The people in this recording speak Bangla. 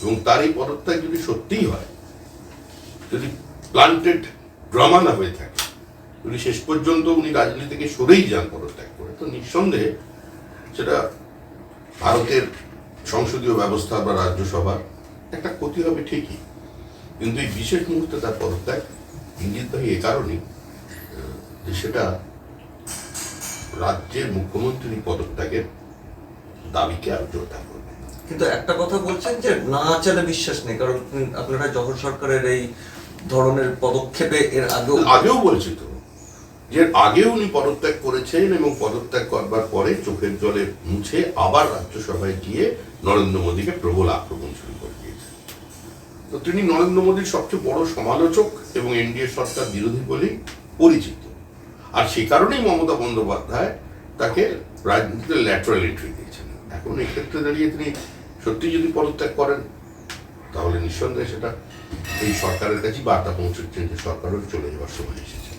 এবং তার এই পদত্যাগ যদি সত্যিই হয়, যদি প্লান্টেড ড্রামা না হয়ে থাকে, যদি শেষ পর্যন্ত উনি রাজনীতি থেকে সরেই যান পদত্যাগ করে, তো নিঃসন্দেহে সেটা ভারতের সংসদীয় ব্যবস্থা বা রাজ্যসভার একটা ক্ষতি হবে ঠিকই। কিন্তু এই বিশেষ মুহূর্তে তার পদত্যাগ ইঙ্গিতবাহী এ কারণেই যে সেটা রাজ্যের মুখ্যমন্ত্রীর পদত্যাগের দাবিকে আর জোরদার করবে কিন্তু একটা কথা বলছেন যে না চলে বিশ্বাস নেই, কারণ আপনারা জহর সরকারের এই ধরনের পদক্ষেপে এর আগেও আগেও বলছি তো, যে আগে উনি পদত্যাগ করেছেন এবং পদত্যাগ করবার পরে চোখের জলে মুছে আবার রাজ্যসভায় গিয়ে নরেন্দ্র মোদীকে প্রবল আক্রমণ শুরু করে দিয়েছেন। তো তিনি নরেন্দ্র মোদীর সবচেয়ে বড় সমালোচক এবং এনডিএ সরকার বিরোধী বলেই পরিচিত। আর সে কারণেই মমতা বন্দ্যোপাধ্যায় তাকে রাজনীতিতে ল্যাটারাল এন্ট্রি দিয়েছেন। এখন এক্ষেত্রে দাঁড়িয়ে তিনি সত্যি যদি পদত্যাগ করেন, তাহলে নিঃসন্দেহে সেটা এই সরকারের কাছেই বার্তা পৌঁছচ্ছেন যে সরকারও চলে যাওয়ার সময় এসেছে।